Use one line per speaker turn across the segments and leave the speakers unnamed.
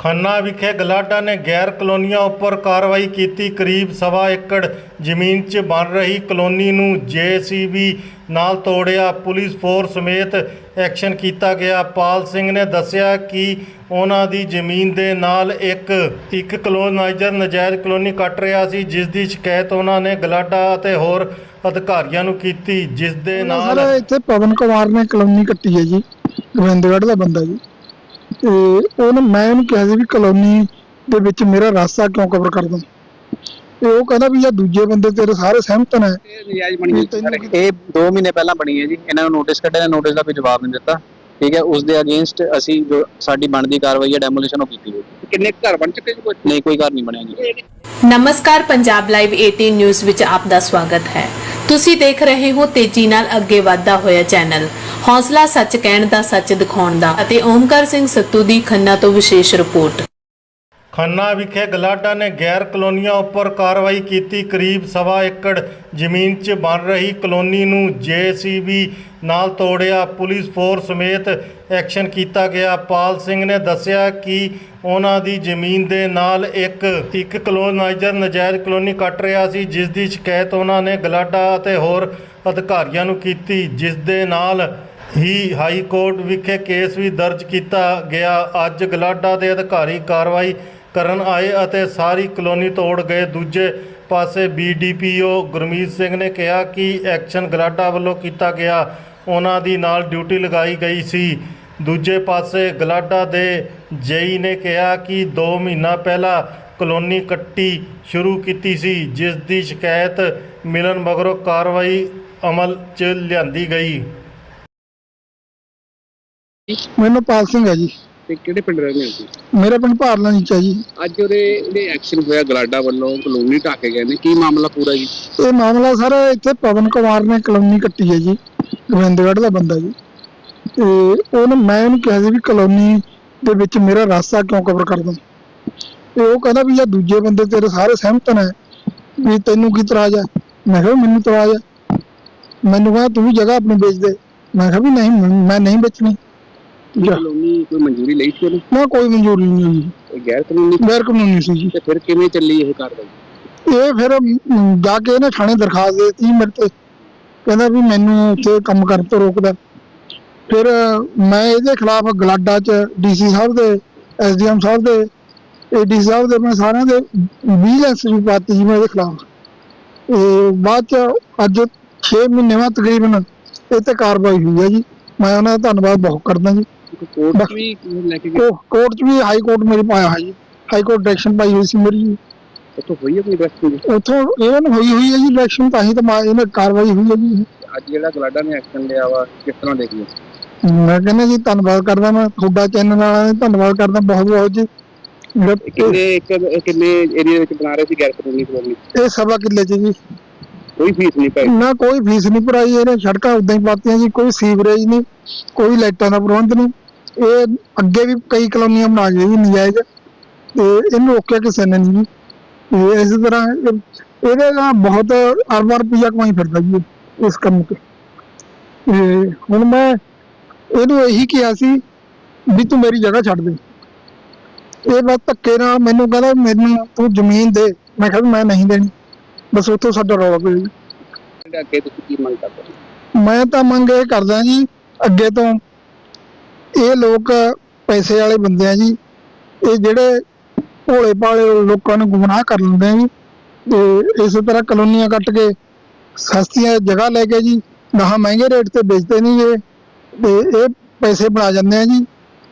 ਖੰਨਾ ਵਿਖੇ ਗਲਾਡਾ ਨੇ ਗੈਰ ਕਲੋਨੀਆਂ ਉੱਪਰ ਕਾਰਵਾਈ ਕੀਤੀ। ਕਰੀਬ ਸਵਾ ਏਕੜ ਜ਼ਮੀਨ 'ਚ ਬਣ ਰਹੀ ਕਲੋਨੀ ਨੂੰ ਜੇਸੀਬੀ ਨਾਲ ਤੋੜਿਆ ਪੁਲਿਸ ਫੋਰਸ ਸਮੇਤ ਐਕਸ਼ਨ ਕੀਤਾ ਗਿਆ। ਪਾਲ ਸਿੰਘ ਨੇ ਦੱਸਿਆ ਕਿ ਉਹਨਾਂ ਦੀ ਜ਼ਮੀਨ ਦੇ ਨਾਲ ਇੱਕ ਇੱਕ ਕਲੋਨਾਈਜ਼ਰ ਨਜਾਇਜ਼ ਕਲੋਨੀ ਕੱਟ ਰਿਹਾ ਸੀ ਜਿਸ ਦੀ ਸ਼ਿਕਾਇਤ ਉਹਨਾਂ ਨੇ ਗਲਾਡਾ ਅਤੇ ਹੋਰ ਅਧਿਕਾਰੀਆਂ ਨੂੰ ਕੀਤੀ ਜਿਸ ਦੇ ਨਾਲ
ਇੱਥੇ ਪਵਨ ਕੁਮਾਰ ਨੇ ਕਲੋਨੀ ਕੱਟੀ ਹੈ ਜੀ ਗੋਬਿੰਦਗੜ੍ਹ ਦਾ ਬੰਦਾ ਜੀ। ਤੇ ਉਹਨੇ ਮੈਂ ਉਹਨੂੰ ਕਿਹਾ ਸੀ ਵੀ ਕਲੋਨੀ ਦੇ ਵਿੱਚ ਮੇਰਾ ਰਾਸਤਾ ਕਿਉਂ ਕਵਰ ਕਰ ਦੂੰ ਤੇ ਉਹ ਕਹਿੰਦਾ ਵੀ ਇਹ ਦੂਜੇ ਬੰਦੇ ਤੇਰੇ ਸਾਰੇ ਸਹਿਮਤ ਨੇ।
ਇਹ ਨਜਾਇਜ਼ ਬਣੀ ਹੋਈ
ਤੈਨੂੰ
ਸਰ। ਇਹ 2 ਮਹੀਨੇ ਪਹਿਲਾਂ ਬਣੀ ਹੈ ਜੀ। ਇਹਨਾਂ ਨੂੰ ਨੋਟਿਸ ਕੱਢਿਆ ਨੋਟਿਸ ਦਾ ਕੋਈ ਜਵਾਬ ਨਹੀਂ ਦਿੱਤਾ। ਠੀਕ ਹੈ ਉਸ ਦੇ ਅਗੇਂਸਟ ਅਸੀਂ ਜੋ ਸਾਡੀ ਬਣਦੀ ਕਾਰਵਾਈ ਹੈ ਡੈਮੋਲੀਸ਼ਨ ਉਹ ਕੀਤੀ ਹੋਈ ਕਿੰਨੇ ਘਰ ਬਣ ਚੁੱਕੇ ਜੀ ਕੋਈ? ਨਹੀਂ ਕੋਈ ਘਰ ਨਹੀਂ ਬਣਿਆ ਜੀ।
ਨਮਸਕਾਰ ਪੰਜਾਬ ਲਾਈਵ 18 ਨਿਊਜ਼ ਵਿੱਚ ਆਪ ਦਾ ਸਵਾਗਤ ਹੈ। ਤੁਸੀਂ ਦੇਖ ਰਹੇ ਹੋ ਤੇਜ਼ੀ ਨਾਲ ਅੱਗੇ ਵਧਦਾ ਹੋਇਆ ਚੈਨਲ ਹੌਸਲਾ ਸੱਚ ਕਹਿਣ ਦਾ, ਸੱਚ ਦਿਖਾਉਣ ਦਾ ਅਤੇ ਓਮਕਾਰ ਸਿੰਘ ਸੱਤੂ ਦੀ ਖੰਨਾ ਤੋਂ ਵਿਸ਼ੇਸ਼ ਰਿਪੋਰਟ।
ਖੰਨਾ ਵਿਖੇ ਗਲਾਡਾ ਨੇ ਗੈਰ ਕਲੋਨੀਆਂ ਉੱਪਰ ਕਾਰਵਾਈ ਕੀਤੀ। ਕਰੀਬ ਸਵਾ ਏਕੜ ਜ਼ਮੀਨ 'ਚ ਬਣ ਰਹੀ ਕਲੋਨੀ ਨੂੰ ਜੇਸੀਬੀ ਨਾਲ ਤੋੜਿਆ ਪੁਲਿਸ ਫੋਰਸ ਸਮੇਤ ਐਕਸ਼ਨ ਕੀਤਾ ਗਿਆ। ਪਾਲ ਸਿੰਘ ਨੇ ਦੱਸਿਆ ਕਿ ਉਹਨਾਂ ਦੀ ਜ਼ਮੀਨ ਦੇ ਨਾਲ ਇੱਕ ਇੱਕ ਕਲੋਨਾਈਜ਼ਰ ਨਜਾਇਜ਼ ਕਲੋਨੀ ਕੱਟ ਰਿਹਾ ਸੀ, ਜਿਸ ਦੀ ਸ਼ਿਕਾਇਤ ਉਹਨਾਂ ਨੇ ਗਲਾਡਾ ਅਤੇ ਹੋਰ ਅਧਿਕਾਰੀਆਂ ਨੂੰ ਕੀਤੀ, ਜਿਸ ਦੇ ਨਾਲ ਹੀ ਹਾਈ ਕੋਰਟ ਵਿਖੇ ਕੇਸ ਵੀ ਦਰਜ ਕੀਤਾ ਗਿਆ। ਅੱਜ ਗਲਾਡਾ ਦੇ ਅਧਿਕਾਰੀ ਕਾਰਵਾਈ ਕਰਨ ਆਏ ਅਤੇ ਸਾਰੀ ਕਲੋਨੀ ਤੋੜ ਗਏ। ਦੂਜੇ ਪਾਸੇ ਬੀਡੀਪੀਓ ਗੁਰਮੀਤ ਸਿੰਘ ਨੇ ਕਿਹਾ ਕਿ ਐਕਸ਼ਨ ਗਲਾਡਾ ਵੱਲੋਂ ਕੀਤਾ ਗਿਆ। ਉਹਨਾਂ ਦੀ ਨਾਲ ਡਿਊਟੀ ਲਗਾਈ ਗਈ ਸੀ। ਦੂਜੇ ਪਾਸੇ ਗਲਾਡਾ ਦੇ ਜੇਈ ਨੇ ਕਿਹਾ ਕਿ 2 ਮਹੀਨਾ ਪਹਿਲਾਂ ਕਲੋਨੀ ਕੱਟੀ ਸ਼ੁਰੂ ਕੀਤੀ ਸੀ, ਜਿਸ ਦੀ ਸ਼ਿਕਾਇਤ ਮਿਲਣ ਮਗਰੋਂ ਕਾਰਵਾਈ ਅਮਲ 'ਚ ਲਿਆਂਦੀ ਗਈ।
ਮੈਨੂੰ ਪਾਲ ਸਿੰਘ ਹੈ ਜੀ।
ਤੇ ਕਿਹੜੇ ਪਿੰਡ ਰਹਿੰਦੇ ਹੋ ਤੁਸੀਂ?
ਮੇਰਾ ਪਿੰਡ ਭਾਰਲਾ ਨੀਚਾ ਜੀ।
ਅੱਜ ਉਹਦੇ ਜਿਹੜੇ ਐਕਸ਼ਨ ਹੋਇਆ ਗਲਾਡਾ ਵੱਲੋਂ ਕਲੋਨੀ ਢਾਕੇ ਗਏ ਨੇ। ਕੀ ਮਾਮਲਾ ਪੂਰਾ ਜੀ?
ਇਹ ਮਾਮਲਾ ਸਰ ਇੱਥੇ ਪਵਨ ਕੁਮਾਰ ਨੇ ਕਲੋਨੀ ਕੱਟੀ ਹੈ ਜੀ। ਗੋਬਿੰਦਗੜ੍ਹ ਦਾ ਬੰਦਾ ਜੀ। ਤੇ ਉਹਨੇ ਮੈਂ ਉਹਨੂੰ ਕਿਹਾ ਸੀ ਵੀ ਕਲੋਨੀ ਦੇ ਵਿੱਚ ਮੇਰਾ ਰਾਸਤਾ ਕਿਉਂ ਕਵਰ ਕਰ ਦੂੰ? ਤੇ ਉਹ ਕਹਿੰਦਾ ਵੀ ਇਹ ਦੂਜੇ ਬੰਦੇ ਤੇਰੇ ਸਾਰੇ ਸਹਿਮਤ ਨੇ ਵੀ ਤੈਨੂੰ ਕੀ ਇਤਰਾਜ਼ ਹੈ? ਮੈਂ ਕਿਹਾ ਮੈਨੂੰ ਇਤਰਾਜ਼ ਹੈ। ਮੈਨੂੰ ਕਹਿੰਦਾ ਤੂੰ ਵੀ ਜਗ੍ਹਾ ਆਪਣੀ ਵੇਚ ਦੇ। ਮੈਂ ਕਿਹਾ ਵੀ ਨਹੀਂ ਮੈਂ ਨਹੀਂ ਵੇਚਣੀ।
ਕੀ ਕਲੋਨੀ ਕੋਈ ਮਨਜ਼ੂਰੀ ਲਈ ਸੀ ਉਹਨੇ?
ਨਾ ਕੋਈ ਮਨਜ਼ੂਰੀ ਨਹੀਂ
ਇਹ ਗੈਰ ਕਾਨੂੰਨੀ
ਗੈਰ ਕਾਨੂੰਨੀ ਸੀ ਜੀ।
ਤੇ ਫਿਰ ਕਿਵੇਂ ਚੱਲੀ ਇਹ ਕਾਰਵਾਈ?
ਇਹ ਫਿਰ ਜਾ ਕੇ ਇਹਨੇ ਥਾਣੇ ਦਰਖਾਸਤ ਦੇ ਦਿੱਤੀ ਮੇਰੇ ਤੇ। ਕਹਿੰਦਾ ਵੀ ਮੈਨੂੰ ਉੱਥੇ ਕੰਮ ਕਰਨ ਤੋਂ ਰੋਕਦਾ। ਫਿਰ ਮੈਂ ਇਹਦੇ ਖਿਲਾਫ ਗਲਾਡਾ ਚ ਡੀਸੀ ਸਾਹਿਬ ਦੇ ਐਸਡੀਐਮ ਸਾਹਿਬ ਦੇ ਏਡੀ ਸਾਹਿਬ ਦੇ ਮੈਂ ਸਾਰਿਆਂ ਦੇ ਵਿਜੀਲੈਂਸ ਵੀ ਪਾਤੀ ਜੀ ਮੈਂ ਇਹਦੇ ਖਿਲਾਫ। ਇਹ ਬਾਅਦ ਚ ਅੱਜ 6 ਮਹੀਨੇ ਬਾਅਦ ਤਕਰੀਬਨ ਇਹ ਤੇ ਕਾਰਵਾਈ ਹੋਈ ਹੈ ਜੀ। ਮੈਂ ਉਹਨਾਂ ਦਾ ਧੰਨਵਾਦ ਬਹੁਤ ਕਰਦਾ ਜੀ।
ਕੋਰਟ
ਬਸ।
ਵੀ ਲੈ ਕੇ ਗਏ।
ਕੋ- ਕੋਰਟ ਚ ਵੀ ਹਾਈ ਕੋਰਟ ਮੇਰੀ ਪਾਇਆ ਹੈ ਜੀ ਹਾਈ ਕੋਰਟ ਡਾਇਰੈਕਸ਼ਨ ਪਾਈ ਹੋਈ ਸੀ ਮੇਰੀ। ਜੀ
ਉੱਥੋਂ ਹੋਈ ਹੈ ਕੋਈ ਰੈਸਟ
ਉੱਥੋਂ ਇਹਨਾਂ ਨੂੰ ਹੋਈ ਹੋਈ ਹੈ ਜੀ ਇਲੈਕਸ਼ਨ ਤਾਂ ਹੀ ਤਾਂ ਇਹਨੇ ਕਾਰਵਾਈ ਹੋਈ ਹੈ ਜੀ।
ਅੱਜ ਜਿਹੜਾ ਗਲਾਡਾ ਨੇ ਐਕਸ਼ਨ ਲਿਆ ਵਾ ਕਿਸ ਤਰ੍ਹਾਂ ਦੇਖੀਏ
ਮੈਂ ਕਹਿੰਦਾ ਜੀ ਧੰਨਵਾਦ ਕਰਦਾ ਮੈਂ ਤੁਹਾਡਾ ਚੈਨਲ ਵਾਲਿਆਂ ਦਾ ਧੰਨਵਾਦ ਕਰਦਾ ਬਹੁਤ ਬਹੁਤ ਜੀ।
ਇਹ ਕਿੰਨੇ ਇੱਕ ਇਹ ਕਿੰਨੇ ਏਰੀਆ ਵਿੱਚ ਬਣਾ ਰਹੇ ਸੀ ਗੈਰ ਕਾਨੂੰਨੀ ਕਲੋਨੀ
ਇਹ ਸਵਾ ਕਿੱਲੇ ਚ ਜੀ।
ਕੋਈ ਫੀਸ ਨਹੀਂ ਪਾਈ?
ਨਾ ਕੋਈ ਫੀਸ ਨਹੀਂ ਭਰਾਈ ਇਹਨੇ ਸੜਕਾਂ ਉਦਾਂ ਹੀ ਪਾਤੀਆਂ ਜੀ ਕੋਈ ਸੀਵਰੇਜ ਨਹੀਂ ਕੋਈ ਲਾਈਟਾਂ ਦਾ ਪ੍ਰਬੰਧ ਨਹੀਂ। ਇਹ ਅੱਗੇ ਵੀ ਕਈ ਕਲੋਨੀਆਂ ਬਣਾ ਗਏ ਜੀ ਨਜਾਇਜ਼ ਤੇ ਇਹਨੂੰ ਰੋਕਿਆ ਕਿਸੇ ਨੇ ਨਹੀਂ ਤੇ ਇਸੇ ਤਰ੍ਹਾਂ ਇਹ- ਇਹਦੇ ਨਾਲ ਬਹੁਤ ਅਰਬਾਂ ਰੁਪਈਆ ਕਮਾਈ ਫਿਰਦਾ ਜੀ ਇਸ ਕੰਮ ਤੇ ਹੁਣ ਮੈਂ ਇਹਨੂੰ ਇਹੀ ਕਿਹਾ ਸੀ ਵੀ ਤੂੰ ਮੇਰੀ ਜਗ੍ਹਾ ਛੱਡ ਦੇ। ਇਹ ਬਸ ਧੱਕੇ ਨਾਲ ਮੈਨੂੰ ਕਹਿੰਦਾ ਮੈਨੂੰ ਤੂੰ ਜ਼ਮੀਨ ਦੇ। ਮੈਂ ਕਿਹਾ ਵੀ ਮੈਂ ਨਹੀਂ ਦੇਣੀ। ਬਸ ਉੱਥੋਂ ਸਾਡਾ ਰੌਲਾ ਪਿਆ ਜੀ।
ਅੱਗੇ ਤੁਸੀਂ ਕੀ ਮੰਗ ਕਰਦੇ ਹੋ?
ਮੈਂ ਤਾਂ ਮੰਗ ਇਹ ਕਰਦਾ ਜੀ ਅੱਗੇ ਤੋਂ ਇਹ ਲੋਕ ਪੈਸੇ ਵਾਲੇ ਬੰਦੇ ਆ ਜੀ। ਇਹ ਜਿਹੜੇ ਭੋਲੇ ਭਾਲੇ ਲੋਕਾਂ ਨੂੰ ਗੁੰਮਰਾਹ ਕਰ ਲੈਂਦੇ ਆ ਜੀ। ਤੇ ਇਸੇ ਤਰ੍ਹਾਂ ਕਲੋਨੀਆਂ ਕੱਟ ਕੇ ਸਸਤੀਆਂ ਜਗ੍ਹਾ ਲੈ ਕੇ ਜੀ ਨਾ ਮਹਿੰਗੇ ਰੇਟ ਤੇ ਵੇਚਦੇ ਨਹੀਂ ਇਹ ਤੇ ਇਹ ਪੈਸੇ ਬਣਾ ਜਾਂਦੇ ਆ ਜੀ।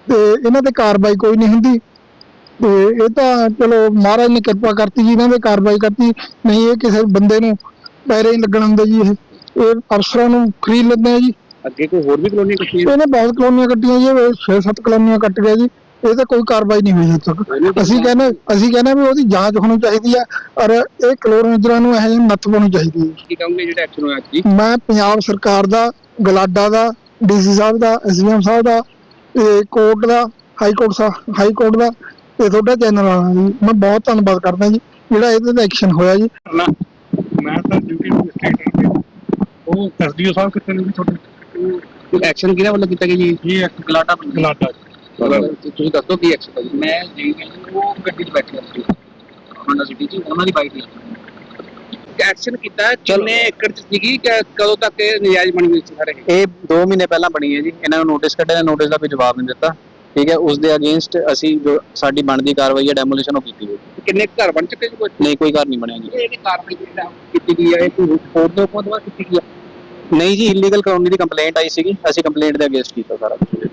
ਤੇ ਇਹਨਾਂ ਤੇ ਕਾਰਵਾਈ ਕੋਈ ਨਹੀਂ ਹੁੰਦੀ। ਤੇ ਇਹ ਤਾਂ ਚਲੋ ਮਹਾਰਾਜ ਨੇ ਕਿਰਪਾ ਕਰਤੀ ਜੀ, ਇਹਨਾਂ ਦੇ ਕਾਰਵਾਈ ਕਰਤੀ। ਨਹੀਂ ਇਹ ਕਿਸੇ ਬੰਦੇ ਨੂੰ ਪੈਰੇ ਹੀ ਲੱਗਣ ਹੁੰਦੇ ਜੀ ਇਹ। ਇਹ ਅਫਸਰਾਂ ਨੂੰ ਖਰੀਦ ਲੈਂਦੇ ਆ ਜੀ।
ਅੱਗੇ ਕੋਈ ਹੋਰ ਵੀ ਕਲੋਨੀ ਕੱਟੀ
ਇਹਨੇ ਬਹੁਤ ਕਲੋਨੀਆਂ ਕੱਟੀਆਂ ਜੀ 6-7 ਕਲੋਨੀਆਂ ਕੱਟ ਗਿਆ ਜੀ ਇਹ ਤਾਂ ਕੋਈ ਕਾਰਵਾਈ ਨਹੀਂ ਹੋਈ ਹਜੇ ਤੱਕ। ਅਸੀਂ ਕਹਿੰਦੇ ਅਸੀਂ ਕਹਿੰਦੇ ਵੀ ਉਹਦੀ ਜਾਂਚ ਹੋਣੀ ਚਾਹੀਦੀ ਆ ਔਰ ਇਹ ਕਲੋਨੀਆਂ ਨੂੰ ਇਹ ਜਿਹੀ ਨੱਥ ਪਾਉਣੀ ਚਾਹੀਦੀ ਹੈ।
ਕੀ ਕਹੋਗੇ ਜਿਹੜਾ ਐਕਸ਼ਨ ਹੋਇਆ ਜੀ?
ਮੈਂ ਪੰਜਾਬ ਸਰਕਾਰ ਦਾ ਗਲਾਡਾ ਦਾ ਡੀਸੀ ਸਾਹਿਬ ਦਾ ਐਸਡੀਐਮ ਸਾਹਿਬ ਦਾ ਤੇ ਕੋਰਟ ਦਾ ਹਾਈ ਕੋਰਟ ਸਾਹਿਬ ਹਾਈ ਕੋਰਟ ਦਾ ਤੇ ਤੁਹਾਡਾ ਚੈਨਲ ਵਾਲਾ ਜੀ। ਮੈਂ ਬਹੁਤ ਧੰਨਵਾਦ ਕਰਦਾ ਜੀ ਜਿਹੜਾ ਇਹਦੇ ਤੇ ਐਕਸ਼ਨ ਹੋਇਆ ਜੀ।
ਮੈਂ ਤਾਂ ਡਿਊਟੀ ਮੈਜਿਸਟ੍ਰੇਟ ਹਾਂ ਉਹ ਐਸਡੀਓ ਸਾਹਿਬ ਕਿੱਥੇ ਨੇ ਵੀ ਤੁਹਾਡੇ
ਐਕਸ਼ਨ ਕਿਹਨਾਂ ਵੱਲੋਂ ਕੀਤਾ ਗਿਆ ਜੀ?
ਇਹ ਇੱਕ ਗਲਾਟਾ ਗਲਾਟਾ
ਤੁਸੀਂ ਦੱਸੋ ਕੀ ਐਕਸਰਸਾਈਜ਼ ਮੈਂ ਜੀ ਉਹ ਗੱਡੀ 'ਚ ਬੈਠਿਆ ਸੀ। ਹੋਂਡਾ ਸਿਟੀ 'ਚ ਉਹਨਾਂ ਦੀ ਬਾਈਕ ਤੇ
ਐਕਸ਼ਨ ਕੀਤਾ ਕਿੰਨੇ ਏਕੜ ਚ ਸੀਗੀ ਕਿ ਕਦੋਂ ਤੱਕ ਇਹ ਨਜਾਇਜ਼ ਬਣੀ ਹੋਈ ਸੀ ਸਾਰੇ?
ਇਹ 2 ਮਹੀਨੇ ਪਹਿਲਾਂ ਬਣੀ ਹੈ ਜੀ। ਇਹਨਾਂ ਨੂੰ ਨੋਟਿਸ ਕੱਢਿਆ ਨੋਟਿਸ ਦਾ ਕੋਈ ਜਵਾਬ ਨਹੀਂ ਦਿੱਤਾ। ਠੀਕ ਹੈ ਉਸ ਦੇ ਅਗੇਂਸਟ ਅਸੀਂ ਜੋ ਸਾਡੀ ਬਣਦੀ ਕਾਰਵਾਈ ਹੈ ਡੈਮੋਲੀਸ਼ਨ ਉਹ ਕੀਤੀ ਹੋਈ।
ਕਿੰਨੇ ਘਰ ਬਣ ਚੁੱਕੇ ਜੀ ਕੋਈ?
ਨਹੀਂ ਕੋਈ ਘਰ ਨਹੀਂ ਬਣਿਆ ਜੀ।
ਇਹ ਕਾਰਵਾਈ ਕੀਤੀ ਗਈ ਹੈ ਇਹ ਕੋਈ ਰਿਪੋਰਟ ਦੇ ਉੱਪਰ ਕੀਤੀ ਗਈ ਹੈ?
ਨਹੀਂ ਜੀ ਇਲੀਗਲ ਕਲੋਨੀ ਦੀ ਕੰਪਲੇਂਟ ਆਈ ਸੀਗੀ, ਅਸੀਂ ਕੰਪਲੇਂਟ ਦੇ ਅਗੇਂਸਟ ਕੀਤਾ ਸਾਰਾ ਕੁਛ।